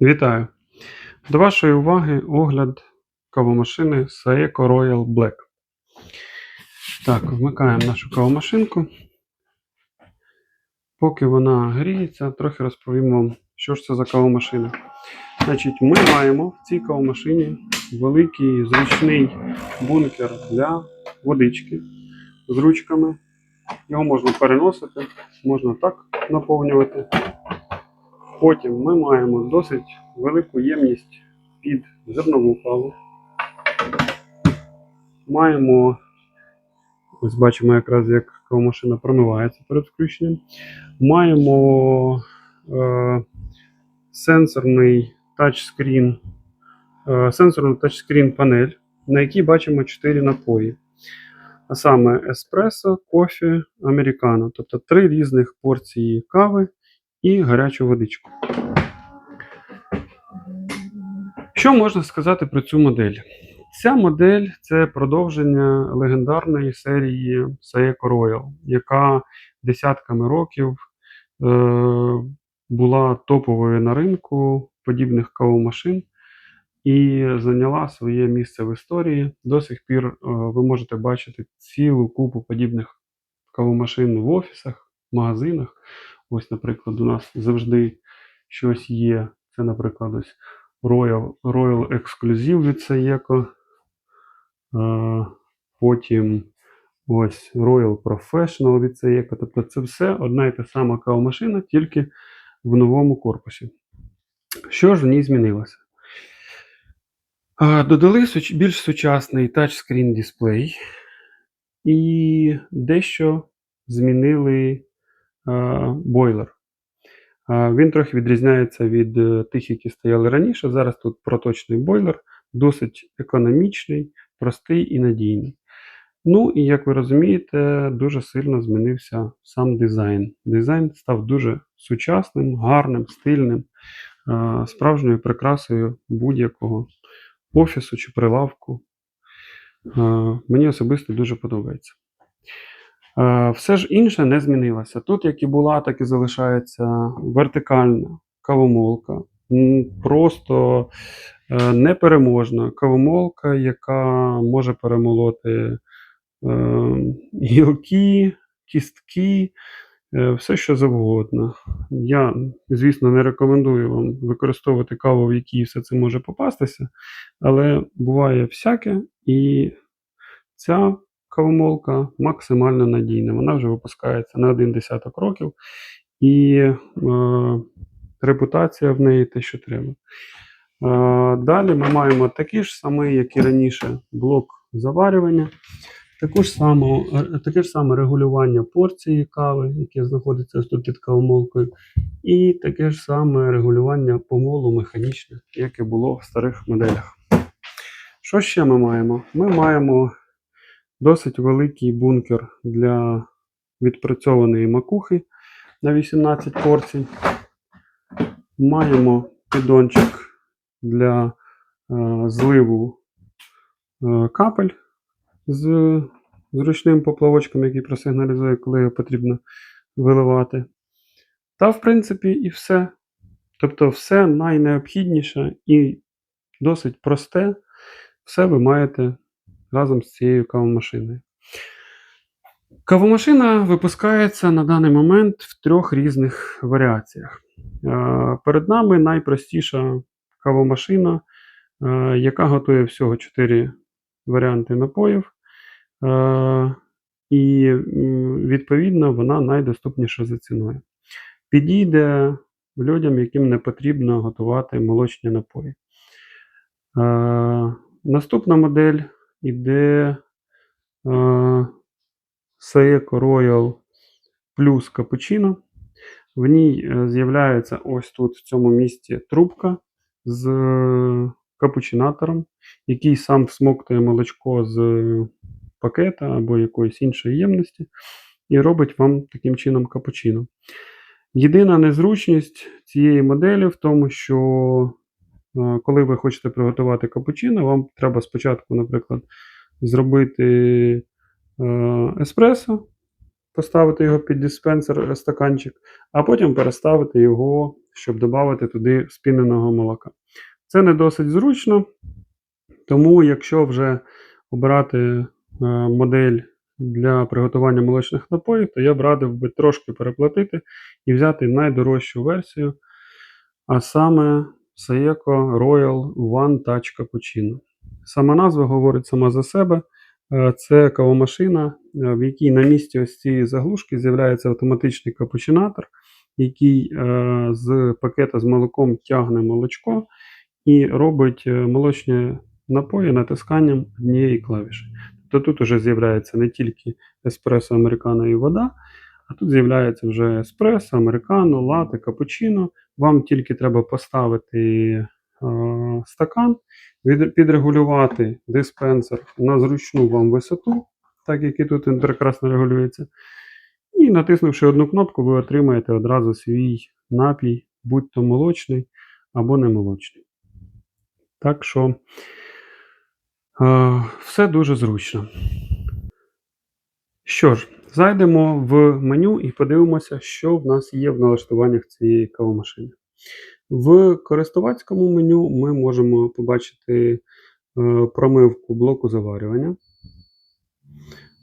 Вітаю! До вашої уваги огляд кавомашини Saeco Royal Black. Так, вмикаємо нашу кавомашинку. Поки вона гріється, трохи розповім вам, що ж це за кавомашина. Значить, ми маємо в цій кавомашині великий зручний бункер для водички з ручками. Його можна переносити, можна так наповнювати. Потім ми маємо досить велику ємність під зернову каву. Маємо, ось бачимо якраз як кавомашина промивається перед включенням. Маємо е, сенсорний тачскрін, е, сенсорну тачскрін панель, на якій бачимо 4 напої. А саме еспресо, кофе, американо. Тобто три різних порції кави і гарячу водичку. Що можна сказати про цю модель? Ця модель це продовження легендарної серії Saeco Royal, яка десятками років е, була топовою на ринку подібних кавомашин і зайняла своє місце в історії. До сих пір е, ви можете бачити цілу купу подібних кавомашин в офісах, магазинах. Ось, наприклад, у нас завжди щось є. Це, наприклад, ось Royal, Royal Exclusive від. Е, Потім ось Royal Professional від Saeco. Тобто це все одна і та сама кавомашина, тільки в новому корпусі. Що ж в ній змінилося? Додали більш сучасний тачскрін дисплей і дещо змінили бойлер. Е, Він трохи відрізняється від е, тих, які стояли раніше. Зараз тут проточний бойлер, досить економічний, простий і надійний. Ну і як ви розумієте, дуже сильно змінився сам дизайн. Дизайн став дуже сучасним, гарним, стильним, е, справжньою прикрасою будь-якого офісу чи прилавку. Е, Мені особисто дуже подобається. Е, Все ж інше не змінилося. Тут, як і була, так і залишається вертикальна кавомолка. Просто е, непереможна кавомолка, яка може перемолоти е, гілки, кістки, все що завгодно. Я, звісно, не рекомендую вам використовувати каву, в якій все це може попастися, але буває всяке, і ця кавомолка максимально надійна. Вона вже випускається на один десяток років, і е, репутація в неї те, що треба. Е, далі ми маємо такий ж самий, як і раніше, блок заварювання. Таку ж саму, е, таке ж саме регулювання порції кави, яке знаходиться тут під кавомолкою, і таке ж саме регулювання помолу механічне, як і було в старих моделях. Що ще ми маємо? Ми маємо досить великий бункер для відпрацьованої макухи на 18 порцій. Маємо піддончик для е, зливу е, капель з зручним поплавочком, який просигналізує, коли його потрібно виливати. Та, в принципі, і все. Тобто, все найнеобхідніше і досить просте, все ви маєте разом з цією кавомашиною. Кавомашина випускається на даний момент в трьох різних варіаціях. Е, Перед нами найпростіша кавомашина, е, яка готує всього 4 варіанти напоїв. Е, І відповідно вона найдоступніша за ціною. Підійде людям, яким не потрібно готувати молочні напої. Наступна модель іде Saeco Royal Plus Cappuccino. В ній е, з'являється ось тут в цьому місці трубка з е, капучинатором, який сам всмоктує молочко з пакета або якоїсь іншої ємності і робить вам таким чином капучино. Єдина незручність цієї моделі в тому, що коли ви хочете приготувати капучино, вам треба спочатку, наприклад, зробити е, еспресо, поставити його під диспенсер е, стаканчик, а потім переставити його, щоб додати туди спіненого молока. Це не досить зручно, тому якщо вже обирати е, модель для приготування молочних напоїв, то я б радив би трошки переплатити і взяти найдорожчу версію, а саме Saeco Royal One Touch Cappuccino. Сама назва говорить сама за себе. Е, Це кавомашина, е, в якій на місці ось цієї заглушки з'являється автоматичний капучинатор, який е, з пакета з молоком тягне молочко і робить молочні напої натисканням однієї клавіші. Тобто тут вже з'являється не тільки еспресо, американо і вода, а тут з'являється вже еспресо, американо, лате, капучино. Вам тільки треба поставити е, стакан, підрегулювати диспенсер на зручну вам висоту, так як і тут він прекрасно регулюється. І натиснувши одну кнопку, ви отримаєте одразу свій напій, будь то молочний або не молочний. Так що е, все дуже зручно. Що ж, зайдемо в меню і подивимося, що в нас є в налаштуваннях цієї кавомашини. В користувацькому меню ми можемо побачити е, промивку блоку заварювання.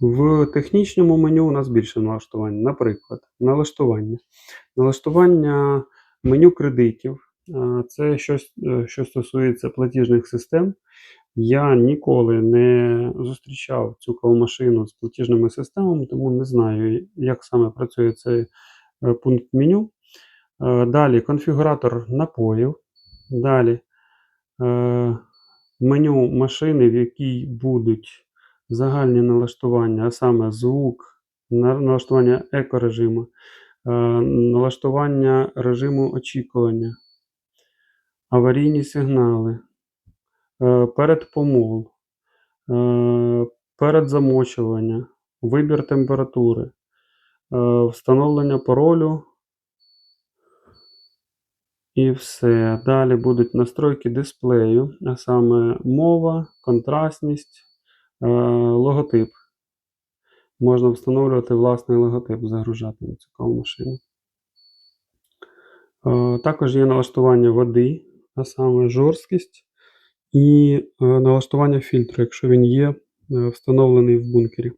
В технічному меню у нас більше налаштувань. Наприклад, налаштування. Налаштування меню кредитів. Е, Це щось, е, що стосується платіжних систем. Я ніколи не зустрічав цю кавомашину з платіжними системами, тому не знаю, як саме працює цей е, пункт меню. Е, Далі конфігуратор напоїв. Далі е, меню машини, в якій будуть загальні налаштування, а саме звук, налаштування екорежиму, налаштування режиму очікування, аварійні сигнали, передпомол, е, передзамочування, вибір температури, е, встановлення паролю. І все. Далі будуть настройки дисплею, а саме мова, контрастність, е, логотип. Можна встановлювати власний логотип, загружати на цю кавомашину. Е, також є налаштування води, а саме жорсткість, і е, налаштування фільтру, якщо він є е, встановлений в бункері.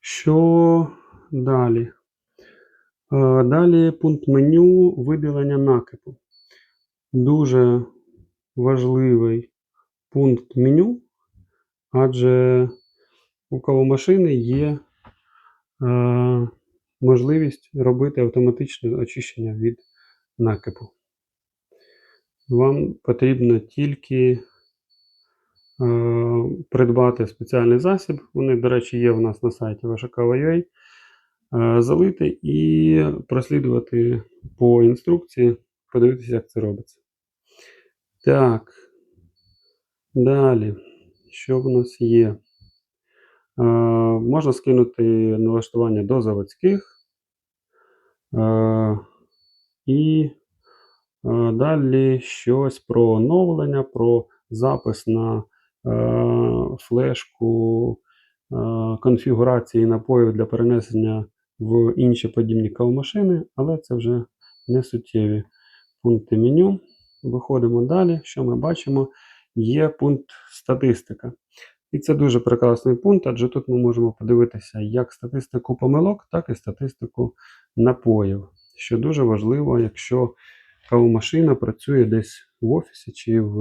Що далі? Е, Далі пункт меню виділення накипу. Дуже важливий пункт меню, адже у кавомашини є е, можливість робити автоматичне очищення від накипу. Вам потрібно тільки е, придбати спеціальний засіб. Вони, до речі, є у нас на сайті кава.ua. Е, залити і прослідувати по інструкції, подивитися, як це робиться. Так. Далі, що в нас є? Е, можна скинути налаштування до заводських. Е, і далі щось про оновлення, про запис на е, флешку е, конфігурації напоїв для перенесення в інші подібні кавомашини, але це вже не суттєві пункти меню. Виходимо далі. Що ми бачимо? Є пункт статистика. І це дуже прекрасний пункт, адже тут ми можемо подивитися як статистику помилок, так і статистику напоїв, що дуже важливо, якщо кавомашина працює десь в офісі чи в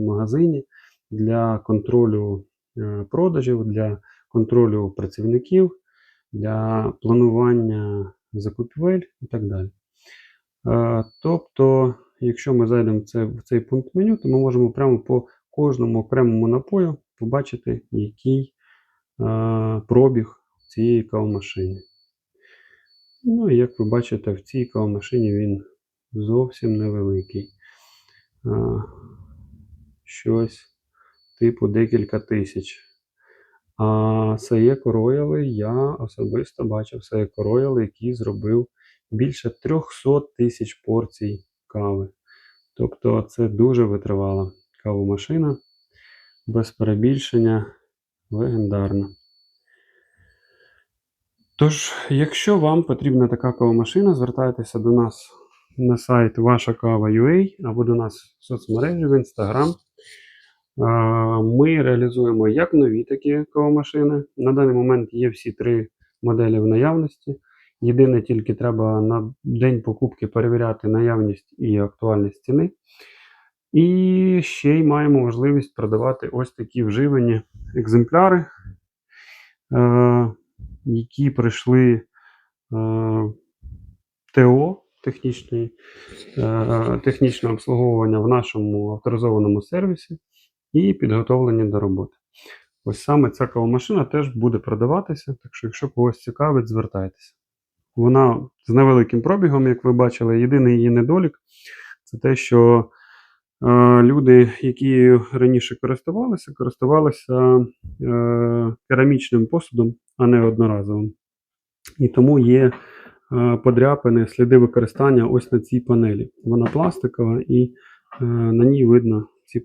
магазині для контролю е, продажів, для контролю працівників, для планування закупівель і так далі. Е, Тобто, якщо ми зайдемо в це- в цей пункт меню, то ми можемо прямо по кожному окремому напою побачити, який е, пробіг цієї кавомашини. Ну і як ви бачите, в цій кавомашині він зовсім невеликий. Щось типу декілька тисяч. А Saeco Royal я особисто бачив Saeco Royal, який зробив більше 300 тисяч порцій кави. Тобто це дуже витривала кавомашина, без перебільшення, легендарна. Тож, якщо вам потрібна така кавомашина, звертайтеся до нас на сайт Ваша Кава.ua або до нас в соцмережі в Instagram. Ми реалізуємо як нові такі кавомашини. На даний момент є всі три моделі в наявності. Єдине, тільки треба на день покупки перевіряти наявність і актуальність ціни. І ще й маємо можливість продавати ось такі вживані екземпляри, які пройшли е, ТО технічне, е, обслуговування в нашому авторизованому сервісі і підготовлені до роботи. Ось саме ця кавомашина теж буде продаватися, так що, якщо когось цікавить, звертайтеся. Вона з невеликим пробігом, як ви бачили, єдиний її недолік це те, що е, люди, які раніше користувалися, користувалися е, керамічним посудом, а не одноразовим. І тому є подряпини, сліди використання ось на цій панелі. Вона пластикова і е, на ній видно ці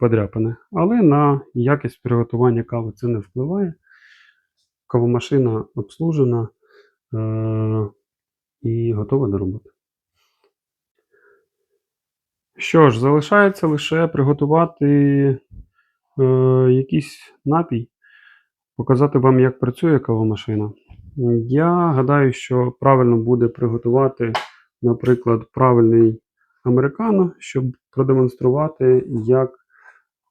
подряпини. Але на якість приготування кави це не впливає. Кавомашина обслужена е, і готова до роботи. Що ж, залишається лише приготувати е, якийсь напій, показати вам, як працює кавомашина. Я гадаю, що правильно буде приготувати, наприклад, правильний американо, щоб продемонструвати, як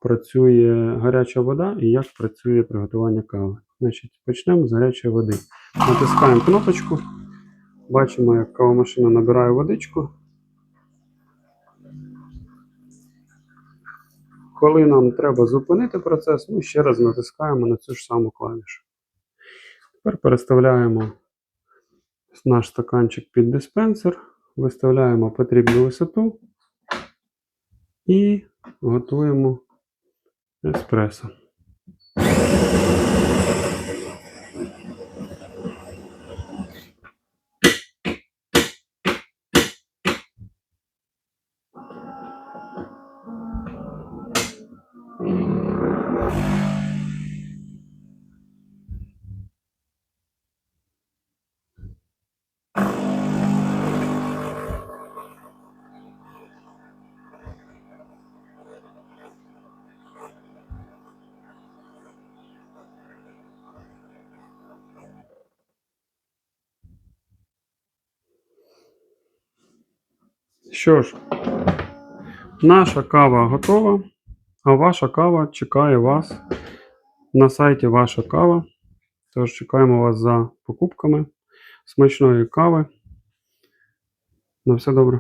працює гаряча вода і як працює приготування кави. Значить, почнемо з гарячої води. Натискаємо кнопочку, бачимо, як кавомашина набирає водичку. Коли нам треба зупинити процес, ми ще раз натискаємо на цю ж саму клавішу. Тепер переставляємо наш стаканчик під диспенсер, виставляємо потрібну висоту і готуємо еспресо. Що ж, наша кава готова, а ваша кава чекає вас на сайті Ваша кава. Тож чекаємо вас за покупками смачної кави. На все добре.